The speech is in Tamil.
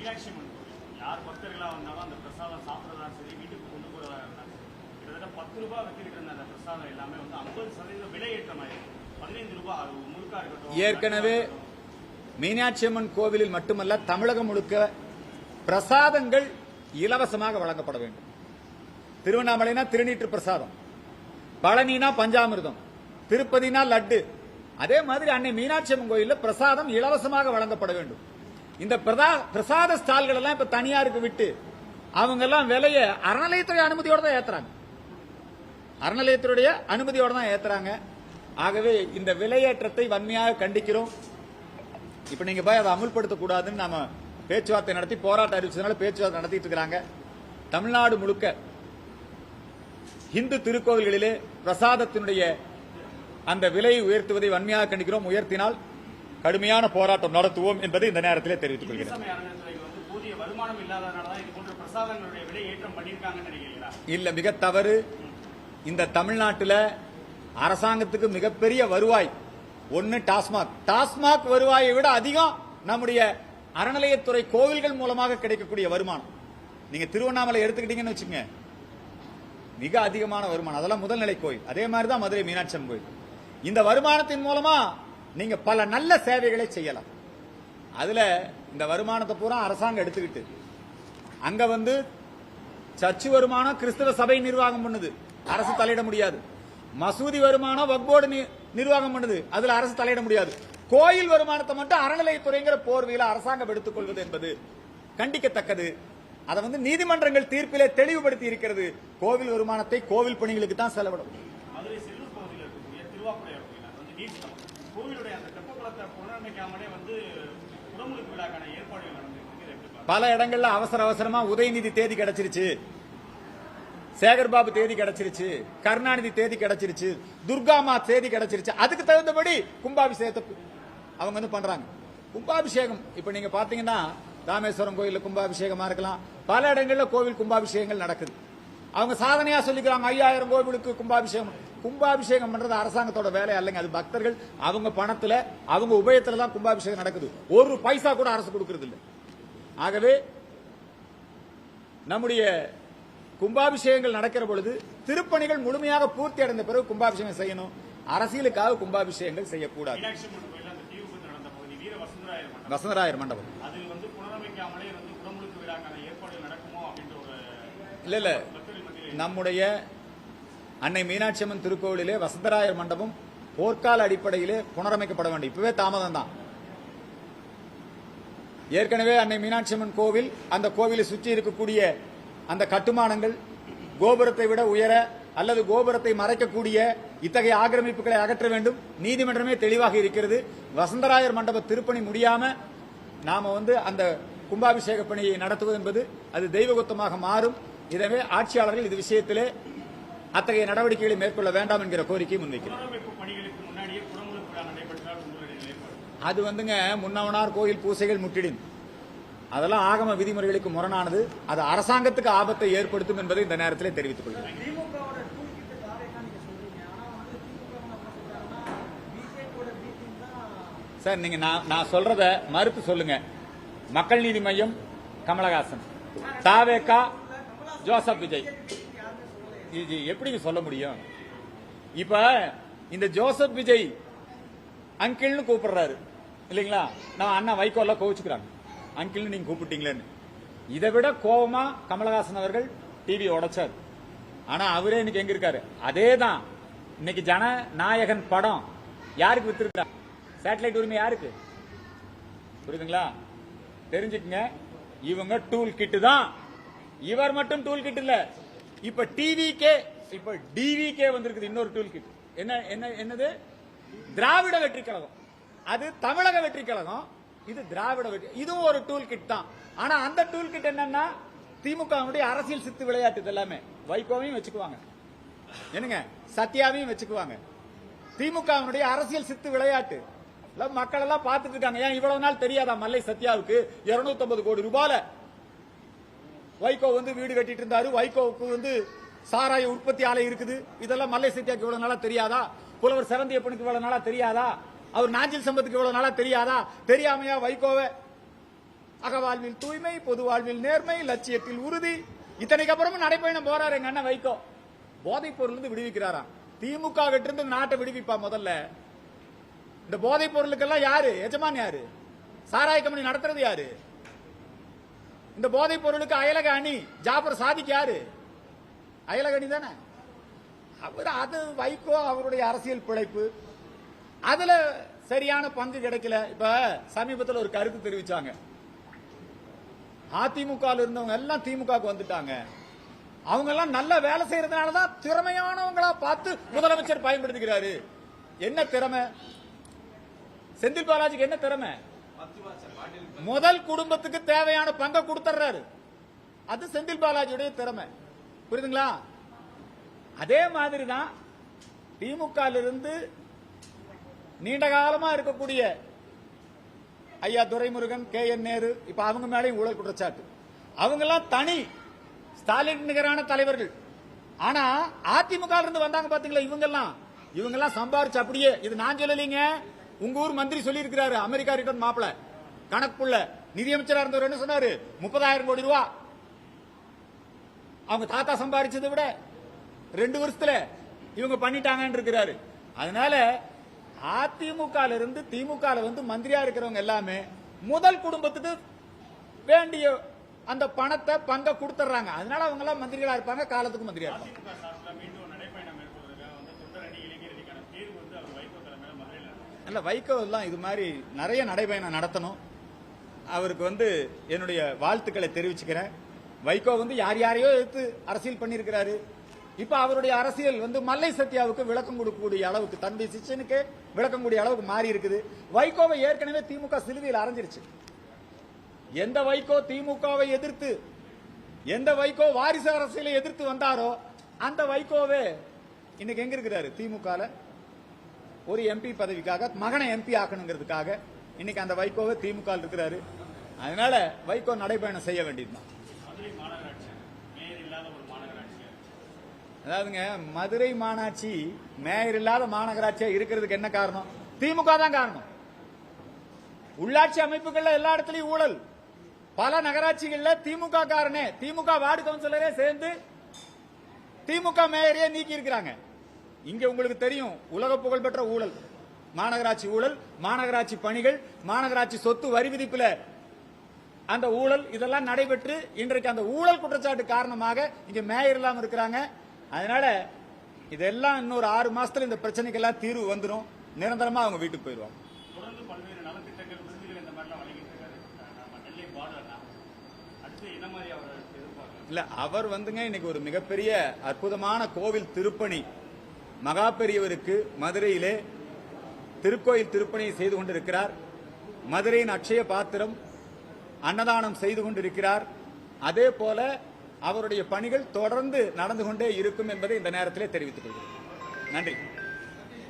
மீனாட்சி அம்மன் யார் பக்தர்களா வந்தாலும் அந்த பிரசாதம் சாப்பிட்றதா சரி வீட்டுக்கு கொண்டு போறதா இருந்தாலும். கிட்டத்தட்ட பத்து ரூபாய் இருந்த அந்த பிரசாதம் எல்லாமே வந்து ஐம்பது சதவீதம் விலை ஏற்றமாயிருக்கு. பதினைந்து ரூபாய் அது முழுக்கா இருக்கட்டும் ஏற்கனவே மீனாட்சி அம்மன் கோவிலில் மட்டுமல்ல தமிழகம் முழுக்க பிரசாதங்கள் இலவசமாக வழங்கப்பட வேண்டும். திருவண்ணாமலைனா திருநீற்று பிரசாதம் பழனினா பஞ்சாமிர்தம் திருப்பதினா லட்டு. அதே மாதிரி அன்னை மீனாட்சி அம்மன் கோயில்ல பிரசாதம் இலவசமாக வழங்கப்பட வேண்டும். இந்த பிரதா- பிரசாத ஸ்டால்கள் எல்லாம் இப்ப தனியாருக்கு விட்டு அவங்க எல்லாம் விலைய அறநிலையத்துறை அனுமதியோட தான் ஏத்துறாங்க. அறநிலையத்துடைய அனுமதியோட தான் ஏத்துறாங்க. ஆகவே இந்த விலையேற்றத்தை வன்மையாக கண்டிக்கிறோம். இப்ப நீங்க போய் அதை அமுல்படுத்த கூடாதுன்னு நாம பேச்சுவார்த்தை நடத்தி போராட்டம் அறிவிச்சதுனால பேச்சுவார்த்தை நடத்திட்டு இருக்கிறாங்க. தமிழ்நாடு முழுக்க இந்து திருக்கோவில்களிலே பிரசாதத்தினுடைய அந்த விலையை உயர்த்துவதை வன்மையாக கண்டிக்கிறோம். உயர்த்தினால் கடுமையான போராட்டம் நடத்துவோம் என்பதை இந்த நேரத்திலே தெரிவித்துக் கொள்கிறேன். இல்ல மிக தவறு. இந்த தமிழ்நாட்டில் அரசாங்கத்துக்கு மிகப்பெரிய வருவாய். ஒன்னு டாஸ்மாக். டாஸ்மாக் வருவாயை விட அதிகம் நம்முடைய அறநிலையத்துறை கோவில்கள் மூலமாக கிடைக்கக்கூடிய வருமானம். நீங்க திருவண்ணாமலை எடுத்துக்கிட்டீங்கன்னு வச்சுங்க மிக அதிகமான வருமானம். அதெல்லாம் முதல்நிலை கோயில். அதே மாதிரி தான் மதுரை மீனாட்சி கோயில். இந்த வருமானத்தின் மூலமா நீங்க பல நல்ல சேவைகளை செய்யலாம். அதுல இந்த வருமானத்தை பூரா அரசாங்கம் எடுத்துக்கிட்டு அங்க வந்து சர்ச்சு வருமானம் கிறிஸ்தவ சபை நிர்வாகம் பண்ணுது. அரசு தலையிட முடியாது. மசூதி வருமானம் வக்போர்டு நி- நிர்வாகம் பண்ணுது. அதுல அரசு தலையிட முடியாது. கோயில் வருமானத்தை மட்டும் அறநிலையத்துறைங்கிற போர்வையில அரசாங்கம் எடுத்துக்கொள்வது என்பது கண்டிக்கத்தக்கது. அதை வந்து நீதிமன்றங்கள் தீர்ப்பிலே தெளிவுபடுத்தி இருக்கிறது. கோவில் வருமானத்தை கோவில் பணிகளுக்கு தான் செலவிடும். கோவிலுடைய அந்த தெப்பக்குளத்தை புனரமைக்காமலே வந்து குடமுழுக்கு விழாக்கான ஏற்பாடுகள் நடந்திருக்கு. பல இடங்கள்ல அவசர அவசரமா உதயநிதி தேதி கிடைச்சிருச்சு. சேகர்பாபு தேதி கிடைச்சிருச்சு. கருணாநிதி தேதி கிடைச்சிருச்சு. துர்காமா தேதி கிடைச்சிருச்சு. அதுக்கு தகுந்தபடி கும்பாபிஷேகத்தை அவங்க வந்து பண்றாங்க. கும்பாபிஷேகம் இப்ப நீங்க பாத்தீங்கன்னா ராமேஸ்வரம் கோயில்ல கும்பாபிஷேகமா இருக்கலாம். பல இடங்கள்ல கோவில் கும்பாபிஷேகங்கள் நடக்குது. அவங்க சாதனையா சொல்லிக்கிறாங்க ஐயாயிரம் கோவிலுக்கு கும்பாபிஷேகம். கும்பாபிஷேகம் பண்றது அரசாங்கத்தோட வேலை அல்லங்க அது பக்தர்கள். அவங்க பணத்துல அவங்க உபயத்துல தான் கும்பாபிஷேகம் நடக்குது. ஒரு பைசா கூட அரசு கொடுக்கறது இல்ல. ஆகவே நம்முடைய கும்பாபிஷேகங்கள் நடக்கிற பொழுது திருப்பணிகள் முழுமையாக பூர்த்தி அடைந்த பிறகு கும்பாபிஷேகம் செய்யணும். அரசியலுக்காக கும்பாபிஷேகங்கள் செய்யக்கூடாது. வசுந்தராயர் மண்டபம். இல்ல இல்ல. நம்முடைய அன்னை மீனாட்சி அம்மன் திருக்கோவிலிலே வசந்தராயர் மண்டபம் போர்க்கால அடிப்படையிலே புனரமைக்கப்பட வேண்டும். இப்பவே தாமதம் தான். ஏற்கனவே அன்னை மீனாட்சி அம்மன் கோவில் அந்த கோவிலை சுற்றி இருக்கக்கூடிய அந்த கட்டுமானங்கள் கோபுரத்தை விட உயர அல்லது கோபுரத்தை மறைக்கக்கூடிய இத்தகைய ஆக்கிரமிப்புகளை அகற்ற வேண்டும். நீதிமன்றமே தெளிவாக இருக்கிறது. வசந்தராயர் மண்டப திருப்பணி முடியாம நாம வந்து அந்த கும்பாபிஷேக பணியை நடத்துவது என்பது அது தெய்வகுத்தமாக மாறும். எனவே ஆட்சியாளர்கள் இது விஷயத்திலே அத்தகைய நடவடிக்கைகளை மேற்கொள்ள வேண்டாம் என்கிற உங்களுடைய நிலைப்பாடு? அது வந்துங்க முன்னவனார் கோயில் பூசைகள் முற்றிடின் அதெல்லாம் ஆகம விதிமுறைகளுக்கு முரணானது. அது அரசாங்கத்துக்கு ஆபத்தை ஏற்படுத்தும் என்பதை இந்த நேரத்திலே தெரிவித்துக் கொள்கிறேன். சார் நீங்க நான் நான் சொல்றத மறுத்து சொல்லுங்க. மக்கள் நீதி மையம் கமலஹாசன். தாவேகா ஜோசப் விஜய். இது எப்படி சொல்ல முடியும்? இப்ப இந்த ஜோசப் விஜய் அங்கிள்னு கூப்பிடுறாரு. இல்லைங்களா? நான் அண்ணா வைகோல கோவிச்சுக்கிறாங்க. அங்கிள்னு நீங்க கூப்பிட்டீங்களேன்னு. இதை விட கோபமா கமலஹாசன் அவர்கள் டிவி உடைச்சார். ஆனா அவரே இன்னைக்கு எங்க இருக்காரு? அதேதான். இன்னைக்கு ஜன நாயகன் படம். யாருக்கு வித்துருக்கா? சேட்டலைட் உரிமை யாருக்கு? புரியுதுங்களா? தெரிஞ்சுக்குங்க. இவங்க டூல் கிட்டு தான். இவர் மட்டும் டூல் கிட் இல்ல. இப்ப டிவிகே இப்ப டிவிகே வந்திருக்குது இன்னொரு டூல் கிட் என்ன என்ன என்னது? திராவிட வெற்றி கழகம். அது தமிழக வெற்றி கழகம். இது திராவிட வெற்றி இதுவும் ஒரு டூல் கிட் தான். ஆனா அந்த டூல் கிட் என்னன்னா திமுகவுடைய அரசியல் சித்து விளையாட்டு இது எல்லாமே. வைகோவையும் வச்சுக்குவாங்க. என்னங்க? சத்யாவையும் வச்சுக்குவாங்க. திமுகவினுடைய அரசியல் சித்து விளையாட்டு. மக்கள் எல்லாம் பார்த்துட்டு இருக்காங்க. ஏன் இவ்வளவு நாள் தெரியாதா மல்லை சத்யாவுக்கு? 250 கோடி ரூபாயில வைகோ வந்து வீடு கட்டிட்டு இருந்தாரு வைகோவுக்கு வந்து சாராய உற்பத்தி ஆலை இருக்குது. இதெல்லாம் மல்லை சத்யாக்கு இவ்வளவு நாளா தெரியாதா? புலவர் செவந்தியப்பனுக்கு இவ்வளவு நாளா தெரியாதா? அவர் நாஞ்சில் சம்பத்துக்கு இவ்வளவு நாளா தெரியாதா? தெரியாமையா வைகோவை? அகவாழ்வில் தூய்மை பொது வாழ்வில் நேர்மை லட்சியத்தில் உறுதி. இத்தனைக்கு அப்புறமும் நடைப்பயணம் போறாரு எங்க அண்ணன் வைகோ. போதைப் பொருள் இருந்து விடுவிக்கிறாராம். திமுக கிட்ட இருந்து நாட்டை விடுவிப்பா முதல்ல. இந்த போதைப் பொருளுக்கெல்லாம் யாரு? எஜமான் யாரு? சாராய கம்பெனி நடத்துறது யாரு? இந்த போதைப் பொருளுக்கு அயலக அணி. ஜாபர் சாதிக்கு யாரு? அயலக அணி தானே? அவர் அது வைகோ அவருடைய அரசியல் பிழைப்பு. அதுல சரியான பங்கு கிடைக்கல. இப்ப சமீபத்தில் ஒரு கருத்து தெரிவிச்சாங்க. அதிமுக இருந்தவங்க எல்லாம் திமுகவுக்கு வந்துட்டாங்க. அவங்க எல்லாம் நல்ல வேலை செய்யறதுனாலதான் திறமையானவங்களா பார்த்து முதலமைச்சர் பயன்படுத்துகிறாரு என்ன திறமை? செந்தில் பாலாஜிக்கு என்ன திறமை? முதல் குடும்பத்துக்கு தேவையான பங்கை கொடுத்துறாரு அது செந்தில் பாலாஜியுடைய திறமை. புரியுதுங்களா? அதே மாதிரி தான் திமுக இருந்து நீண்ட காலமா இருக்கக்கூடிய ஐயா துரைமுருகன் கே என் நேரு இப்ப அவங்க மேலேயும் ஊழல் குற்றச்சாட்டு. அவங்க எல்லாம் தனி ஸ்டாலின் நிகரான தலைவர்கள். ஆனா அதிமுக இருந்து வந்தாங்க பாத்தீங்களா இவங்க எல்லாம் இவங்க எல்லாம் சம்பாரிச்சு அப்படியே இது நான் சொல்லலீங்க உங்க ஊர் மந்திரி சொல்லி இருக்கிறாரு அமெரிக்கா ரிட்டர்ன் மாப்பிள. கணக்குள்ள நிதியமைச்சரா இருந்தவர் என்ன சொன்னாரு? முப்பதாயிரம் கோடி ரூபா. அவங்க தாத்தா சம்பாதிச்சதை விட ரெண்டு வருஷத்துல இவங்க பண்ணிட்டாங்கன்னு இருக்கிறாரு. அதனால அதிமுக இருந்து திமுக வந்து மந்திரியா இருக்கிறவங்க எல்லாமே முதல் குடும்பத்துக்கு வேண்டிய அந்த பணத்தை பங்க கொடுத்துறாங்க அதனால அவங்க எல்லாம் மந்திரிகளா இருப்பாங்க காலத்துக்கு மந்திரியா இருப்பாங்க திமுக சார்பில் மீண்டும் நடைப்பயணம் மேற்கொள்வதற்காக வந்து தொண்டரணி இளைஞரணிக்கான தேர்வு வந்து அவர் வைகோ தலைமையில மதுரையில் நடக்கும். இல்லை வைகோலாம் இது மாதிரி நிறைய நடைபயணம் நடத்தணும். அவருக்கு வந்து என்னுடைய வாழ்த்துக்களை தெரிவிச்சுக்கிறேன். வைகோ வந்து யார் யாரையோ எடுத்து அரசியல் பண்ணியிருக்கிறாரு. இப்போ அவருடைய அரசியல் வந்து மல்லை சத்யாவுக்கு விளக்கம் கொடுக்கக்கூடிய அளவுக்கு தம்பி சிச்சனுக்கு விளக்கம் கூடிய அளவுக்கு மாறி இருக்குது. வைகோவை ஏற்கனவே திமுக சிலுவையில் அரைஞ்சிருச்சு. எந்த வைகோ திமுகவை எதிர்த்து எந்த வைகோ வாரிசு அரசியலை எதிர்த்து வந்தாரோ அந்த வைகோவே இன்னைக்கு எங்க இருக்கிறாரு? திமுகல ஒரு எம்பி பதவிக்காக மகனை எம்பி ஆக்கணுங்கிறதுக்காக இன்னைக்கு அந்த வைகோவை திமுக இருக்கிறாரு. அதனால வைகோ நடைபயணம் செய்ய வேண்டியதுதான். அதாவதுங்க மதுரை மாநகராட்சி மேயர் இல்லாத மாநகராட்சியா இருக்கிறதுக்கு என்ன காரணம்? திமுக தான் காரணம். உள்ளாட்சி அமைப்புகள்ல எல்லா இடத்துலயும் ஊழல். பல நகராட்சிகள்ல திமுக காரனே. திமுக வார்டு கவுன்சிலரே சேர்ந்து திமுக மேயரையே நீக்கி இருக்கிறாங்க இங்க உங்களுக்கு தெரியும் உலக புகழ்பெற்ற ஊழல். மாநகராட்சி ஊழல் மாநகராட்சி பணிகள் மாநகராட்சி சொத்து வரி விதிப்புல அந்த ஊழல் இதெல்லாம் நடைபெற்று இன்றைக்கு அந்த ஊழல் குற்றச்சாட்டு காரணமாக இங்க மேயர் இல்லாம இருக்கிறாங்க. அதனால இதெல்லாம் இன்னொரு ஆறு மாசத்துல இந்த பிரச்சனைக்கெல்லாம் தீர்வு வந்துடும் நிரந்தரமா அவங்க வீட்டுக்கு போயிடுவாங்க. இல்ல அவர் வந்துங்க இன்னைக்கு ஒரு மிகப்பெரிய அற்புதமான கோவில் திருப்பணி மகா பெரியவருக்கு மதுரையிலே திருக்கோயில் திருப்பணியை செய்து கொண்டிருக்கிறார். மதுரையின் அட்சய பாத்திரம் அன்னதானம் செய்து கொண்டிருக்கிறார். அதே போல அவருடைய பணிகள் தொடர்ந்து நடந்து கொண்டே இருக்கும் என்பதை இந்த நேரத்திலே தெரிவித்துக் கொள்கிறேன். நன்றி.